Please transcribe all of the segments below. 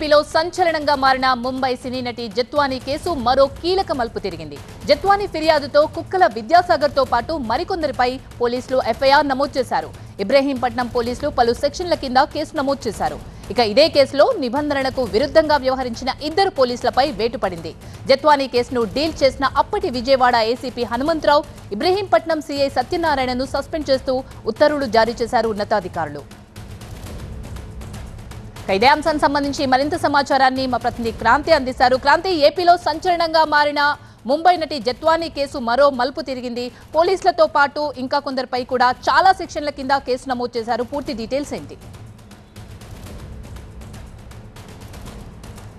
ఏపీలో సంచలనంగా మారిన ముంబై సినీ నటి జత్వానీ కేసు మరో కీలక మలుపు తిరిగింది. జత్వానీ ఫిర్యాదుతో కుక్కల విద్యాసాగర్తో పాటు మరికొందరిపై పోలీసులు ఎఫ్ఐఆర్ నమోదు చేశారు. ఇబ్రహీంపట్నం పోలీసులు పలు సెక్షన్ల కింద కేసు నమోదు చేశారు. ఇక ఇదే కేసులో నిబంధనలకు విరుద్ధంగా వ్యవహరించిన ఇద్దరు పోలీసులపై వేటు పడింది జత్వానీ కేసును డీల్ చేసిన అప్పటి విజయవాడ ఏసీపీ హనుమంతరావు ఇబ్రహీంపట్నం సీఐ సత్యనారాయణను సస్పెండ్ చేస్తూ ఉత్తర్వులు జారీ చేశారు ఉన్నతాధికారులు. ఇదే అంశానికి సంబంధించి మరింత సమాచారాన్ని మా ప్రతినిధి క్రాంతి అందిస్తారు. క్రాంతి ఏపీలో సంచలనంగా మారిన ముంబై నటి జత్వానీ కేసు మరో మలుపు తిరిగింది. పోలీసులతో పాటు ఇంకా కొందరిపై కూడా చాలా సెక్షన్ల కింద కేసు నమోదు చేశారు. పూర్తి డీటెయిల్స్ ఏంటి?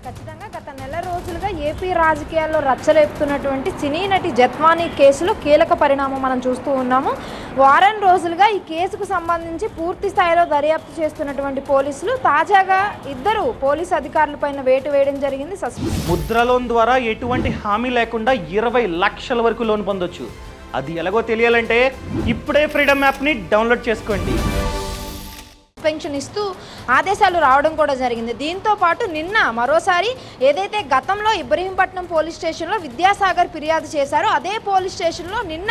ఖచ్చితంగా రోజులుగా ఏపీ రాజకీయాల్లో రచ్చలేపుతున్నటువంటి సినీ నటి జత్వానీ కేసులో కీలక పరిణామం మనం చూస్తూ ఉన్నాము. వారం రోజులుగా ఈ కేసుకు సంబంధించి పూర్తి స్థాయిలో దర్యాప్తు చేస్తున్నటువంటి పోలీసులు తాజాగా ఇద్దరు పోలీసు అధికారులపైన వేటు వేయడం జరిగింది. సస్పెండ్ ముద్ర లోన్ ద్వారా ఎటువంటి హామీ లేకుండా ఇరవై లక్షల వరకు లోన్ పొందొచ్చు. అది ఎలాగో తెలియాలంటే ఇప్పుడే ఫ్రీడమ్ యాప్ని డౌన్లోడ్ చేసుకోండి. పెన్షన్ ఇస్తూ ఆదేశాలు రావడం కూడా జరిగింది. దీంతో పాటు నిన్న మరోసారి ఏదైతే గతంలో ఇబ్రహీంపట్నం పోలీస్ స్టేషన్లో విద్యాసాగర్ ఫిర్యాదు చేశారో అదే పోలీస్ స్టేషన్లో నిన్న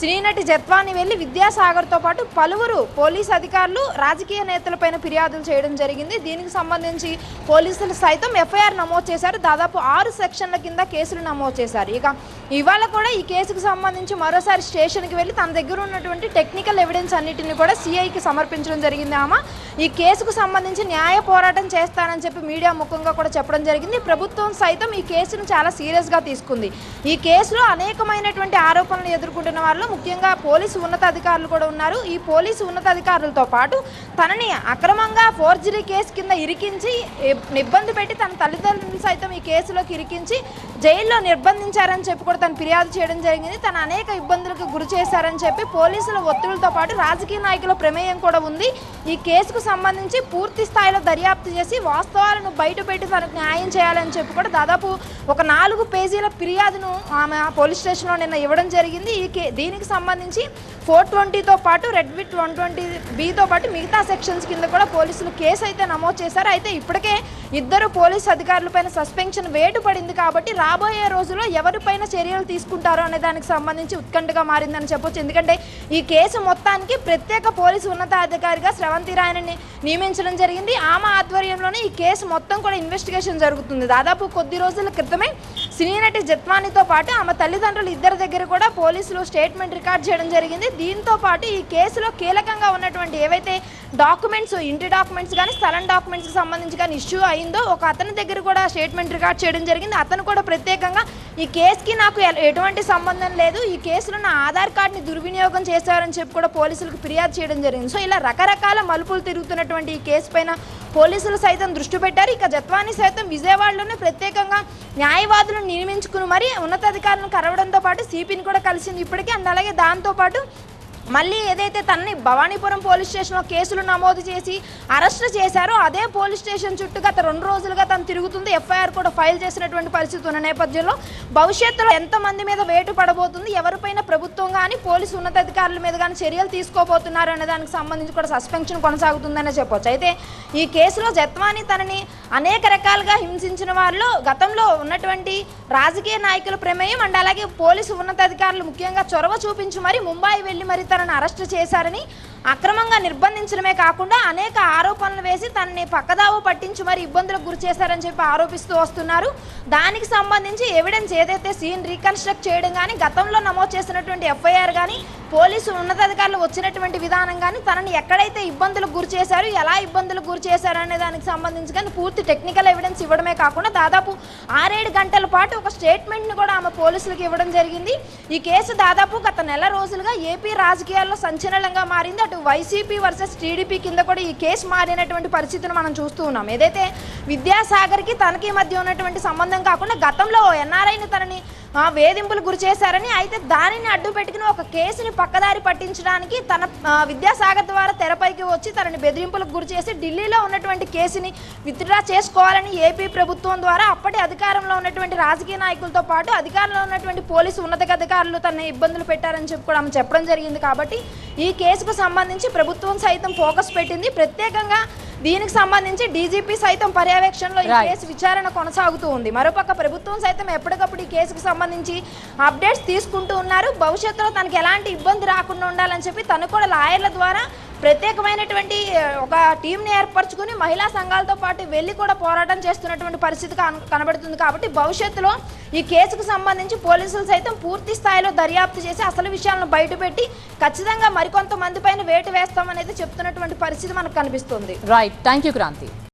శ్రీనటి జత్వాని వెళ్ళి విద్యాసాగర్తో పాటు పలువురు పోలీస్ అధికారులు రాజకీయ నేతలపైన ఫిర్యాదులు చేయడం జరిగింది. దీనికి సంబంధించి పోలీసులు సైతం ఎఫ్ఐఆర్ నమోదు చేశారు. దాదాపు ఆరు సెక్షన్ల కింద కేసులు నమోదు చేశారు. ఇక ఇవాళ కూడా ఈ కేసుకు సంబంధించి మరోసారి స్టేషన్కి వెళ్ళి తన దగ్గర ఉన్నటువంటి టెక్నికల్ ఎవిడెన్స్ అన్నిటిని కూడా సిఐకి సమర్పించడం జరిగింది. ఆమె ఈ కేసుకు సంబంధించి న్యాయ పోరాటం చేస్తానని చెప్పి మీడియా ముఖంగా కూడా చెప్పడం జరిగింది. ప్రభుత్వం సైతం ఈ కేసును చాలా సీరియస్గా తీసుకుంది. ఈ కేసులో అనేకమైనటువంటి ఆరోపణలు ఎదుర్కొంటున్న వాళ్ళు ముఖ్యంగా పోలీసు ఉన్నతాధికారులు కూడా ఉన్నారు. ఈ పోలీసు ఉన్నతాధికారులతో పాటు తనని అక్రమంగా ఫోర్జరీ కేసు కింద ఇరికించి ఇబ్బంది పెట్టి తన తల్లిదండ్రులు సైతం ఈ కేసులోకి ఇరికించి జైల్లో నిర్బంధించారని చెప్పి కూడా తను ఫిర్యాదు చేయడం జరిగింది. తన అనేక ఇబ్బందులకు గురి చేశారని చెప్పి పోలీసుల ఒత్తిడితో పాటు రాజకీయ నాయకుల ప్రమేయం కూడా ఉంది. ఈ కేసుకు సంబంధించి పూర్తి స్థాయిలో దర్యాప్తు చేసి వాస్తవాలను బయటపెట్టి తనకు న్యాయం చేయాలని చెప్పి కూడా దాదాపు ఒక నాలుగు పేజీల ఫిర్యాదును ఆమె పోలీస్ స్టేషన్లో నిన్న ఇవ్వడం జరిగింది. ఈ కే దీనికి సంబంధించి ఫోర్ ట్వంటీతో పాటు రెడ్ వన్ ట్వంటీ బీతో పాటు మిగతా సెక్షన్స్ కింద కూడా పోలీసులు కేసు అయితే నమోదు చేశారు. అయితే ఇప్పటికే ఇద్దరు పోలీస్ అధికారులపైన సస్పెన్షన్ వేటు పడింది కాబట్టి రాబోయే రోజుల్లో ఎవరిపైన చర్యలు తీసుకుంటారో అనే దానికి సంబంధించి ఉత్కంఠగా మారిందని చెప్పొచ్చు. ఎందుకంటే ఈ కేసు మొత్తానికి ప్రత్యేక పోలీసు ఉన్నతాధికారిగా స్రవంతి రాయనని నియమించడం జరిగింది. ఆమె ఆధ్వర్యంలోనే ఈ కేసు మొత్తం కూడా ఇన్వెస్టిగేషన్ జరుగుతుంది. దాదాపు కొద్ది రోజుల క్రితమే సినీ నటి జత్వానితో పాటు ఆమె తల్లిదండ్రులు ఇద్దరి దగ్గర కూడా పోలీసులు స్టేట్మెంట్ రికార్డ్ చేయడం జరిగింది. దీంతో పాటు ఈ కేసులో కీలకంగా ఉన్నటువంటి ఏవైతే డాక్యుమెంట్స్ ఇంటి డాక్యుమెంట్స్ కానీ స్థలం డాక్యుమెంట్స్కి సంబంధించి కానీ ఇష్యూ అయిందో ఒక అతని దగ్గర కూడా స్టేట్మెంట్ రికార్డ్ చేయడం జరిగింది. అతను కూడా ప్రత్యేకంగా ఈ కేసుకి నాకు ఎటువంటి సంబంధం లేదు. ఈ కేసులో నా ఆధార్ కార్డ్ని దుర్వినియోగం చేశారని చెప్పి కూడా పోలీసులకు ఫిర్యాదు చేయడం జరిగింది. సో ఇలా రకరకాల మలుపులు తిరుగుతున్నటువంటి ఈ కేసు పైన పోలీసులు సైతం దృష్టి పెట్టారు. ఇక జత్వాని సైతం విజయవాడలోనే ప్రత్యేకంగా న్యాయవాదులను నియమించుకుని మరీ ఉన్నతాధికారులను కరవడంతో పాటు సిపిని కూడా కలిసింది ఇప్పటికే. అండ్ అలాగే దాంతోపాటు మళ్ళీ ఏదైతే తనని భవానీపురం పోలీస్ స్టేషన్లో కేసులు నమోదు చేసి అరెస్ట్ చేశారో అదే పోలీస్ స్టేషన్ చుట్టూ గత రెండు రోజులుగా తను తిరుగుతుంది. ఎఫ్ఐఆర్ కూడా ఫైల్ చేసినటువంటి పరిస్థితి ఉన్న నేపథ్యంలో భవిష్యత్తులో ఎంతమంది మీద వేటు పడబోతుంది? ఎవరిపైన ప్రభుత్వం కానీ పోలీసు ఉన్నతాధికారుల మీద కానీ చర్యలు తీసుకోబోతున్నారు అనే దానికి సంబంధించి కూడా సస్పెన్షన్ కొనసాగుతుందనే చెప్పొచ్చు. అయితే ఈ కేసులో జత్వాని తనని అనేక రకాలుగా హింసించిన వారిలో గతంలో ఉన్నటువంటి రాజకీయ నాయకుల ప్రమేయం అండ్ అలాగే పోలీసు ఉన్నతాధికారులు ముఖ్యంగా చొరవ చూపించి మరి ముంబై వెళ్ళి మరి తనని అరెస్ట్ చేశారని అక్రమంగా నిర్బంధించడమే కాకుండా అనేక ఆరోపణలు వేసి తనని పక్కదావ పట్టించి మరి ఇబ్బందులకు గురి చేశారని చెప్పి ఆరోపిస్తూ వస్తున్నారు. దానికి సంబంధించి ఎవిడెన్స్ ఏదైతే సీన్ రీకన్స్ట్రక్ట్ చేయడం కానీ గతంలో నమోదు చేసినటువంటి ఎఫ్ఐఆర్ కానీ పోలీసు ఉన్నతాధికారులు వచ్చినటువంటి విధానం కానీ తనని ఎక్కడైతే ఇబ్బందులకు గురి చేశారు ఎలా ఇబ్బందులకు గురి చేశారు అనే దానికి సంబంధించి కానీ పూర్తి టెక్నికల్ ఎవిడెన్స్ ఇవ్వడమే కాకుండా దాదాపు ఆరేడు గంటల పాటు ఒక స్టేట్మెంట్ని కూడా ఆమె పోలీసులకు ఇవ్వడం జరిగింది. ఈ కేసు దాదాపు గత నెల రోజులుగా ఏపీ రాజకీయాల్లో సంచలనంగా మారింది. అటు వైసీపీ వర్సెస్ టీడీపీ కింద కూడా ఈ కేసు మారినటువంటి పరిస్థితిని మనం చూస్తూ ఉన్నాం. ఏదైతే విద్యాసాగర్కి తనకి మధ్య ఉన్నటువంటి సంబంధం కాకుండా గతంలో ఎన్ఆర్ఐని తనని వేధింపులు గురి చేశారని అయితే దానిని అడ్డు పెట్టుకుని ఒక కేసుని పక్కదారి పట్టించడానికి తన విద్యాసాగర్ ద్వారా తెరపైకి వచ్చి తనని బెదిరింపులకు గురి చేసి ఢిల్లీలో ఉన్నటువంటి కేసుని విత్డ్రా చేసుకోవాలని ఏపీ ప్రభుత్వం ద్వారా అప్పటి అధికారంలో ఉన్నటువంటి రాజకీయ నాయకులతో పాటు అధికారంలో ఉన్నటువంటి పోలీసు ఉన్నతాధికారులు తన ఇబ్బందులు పెట్టారని చెప్పి కూడా ఆమె చెప్పడం జరిగింది కాబట్టి ఈ కేసుకు సంబంధించి ప్రభుత్వం సైతం ఫోకస్ పెట్టింది. ప్రత్యేకంగా దీనికి సంబంధించి డీజీపీ సైతం పర్యవేక్షణలో ఈ. కేసు విచారణ కొనసాగుతూ ఉంది మరోపక్క ప్రభుత్వం సైతం ఎప్పటికప్పుడు ఈ కేసుకు సంబంధించి అప్డేట్స్ తీసుకుంటూ ఉన్నారు భవిష్యత్తులో తనకి ఎలాంటి ఇబ్బంది రాకుండా ఉండాలని చెప్పి తను కూడా లాయర్ల ద్వారా ప్రత్యేకమైనటువంటి ఒక టీంని ఏర్పరచుకుని మహిళా సంఘాలతో పాటు వెళ్ళి కూడా పోరాటం చేస్తున్నటువంటి పరిస్థితి కన- కనబడుతుంది కాబట్టి భవిష్యత్తులో ఈ కేసుకు సంబంధించి పోలీసులు సైతం పూర్తి స్థాయిలో దర్యాప్తు చేసి అసలు విషయాలను బయటపెట్టి ఖచ్చితంగా మరికొంతమంది పైన వేటు వేస్తామనేది చెప్తున్నటువంటి పరిస్థితి మనకు కనిపిస్తుంది. Right thank you Kranti